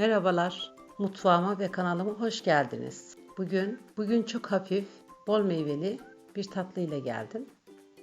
Merhabalar, mutfağıma ve kanalıma hoş geldiniz. Bugün, bugün çok hafif, bol meyveli bir tatlı ile geldim.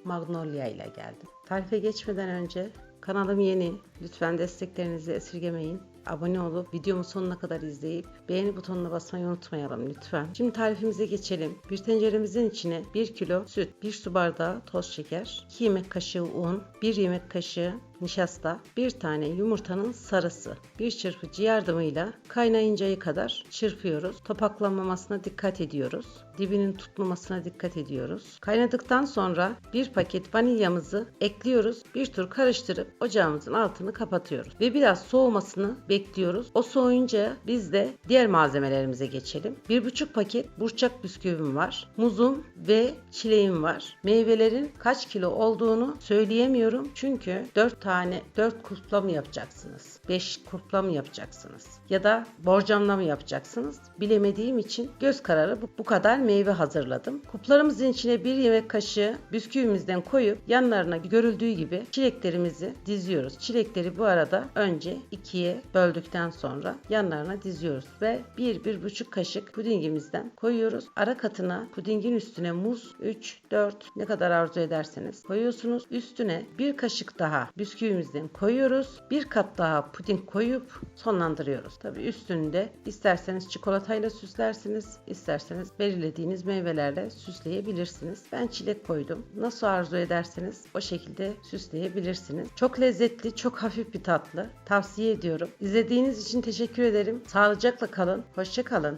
Magnolia ile geldim. Tarife geçmeden önce kanalım yeni. Lütfen desteklerinizi esirgemeyin. Abone olup videomu sonuna kadar izleyip beğeni butonuna basmayı unutmayalım lütfen. Şimdi tarifimize geçelim. Bir tenceremizin içine 1 kilo süt, 1 su bardağı toz şeker, 2 yemek kaşığı un, 1 yemek kaşığı nişasta, 1 tane yumurtanın sarısı, bir çırpıcı yardımıyla kaynayıncaya kadar çırpıyoruz. Topaklanmamasına dikkat ediyoruz. Dibinin tutmamasına dikkat ediyoruz. Kaynadıktan sonra bir paket vanilyamızı ekliyoruz. Bir tur karıştırıp ocağımızın altını kapatıyoruz. Ve biraz soğumasını bekliyoruz. O soğuyunca biz de diğer malzemelerimize geçelim. 1,5 paket burçak bisküvim var. Muzum ve çileğim var. Meyvelerin kaç kilo olduğunu söyleyemiyorum. Çünkü 4 tane 4 kurtla mı yapacaksınız? 5 kurtla mı yapacaksınız? Ya da borcamla mı yapacaksınız? Bilemediğim için göz kararı bu, kadar meyve hazırladım. Kuplarımızın içine bir yemek kaşığı bisküvimizden koyup yanlarına görüldüğü gibi çileklerimizi diziyoruz. Çilekleri bu arada önce ikiye böldükten sonra yanlarına diziyoruz ve 1-1,5 kaşık pudingimizden koyuyoruz. Ara katına pudingin üstüne muz 3-4 ne kadar arzu ederseniz koyuyorsunuz. Üstüne bir kaşık daha bisküvimizden koyuyoruz. Bir kat daha puding koyup sonlandırıyoruz. Tabi üstünde isterseniz çikolatayla süslersiniz, isterseniz belirlediğiniz meyvelerle süsleyebilirsiniz. Ben çilek koydum. Nasıl arzu ederseniz o şekilde süsleyebilirsiniz. Çok lezzetli, çok hafif bir tatlı. Tavsiye ediyorum. İzlediğiniz için teşekkür ederim. Sağlıcakla kalın. Hoşça kalın.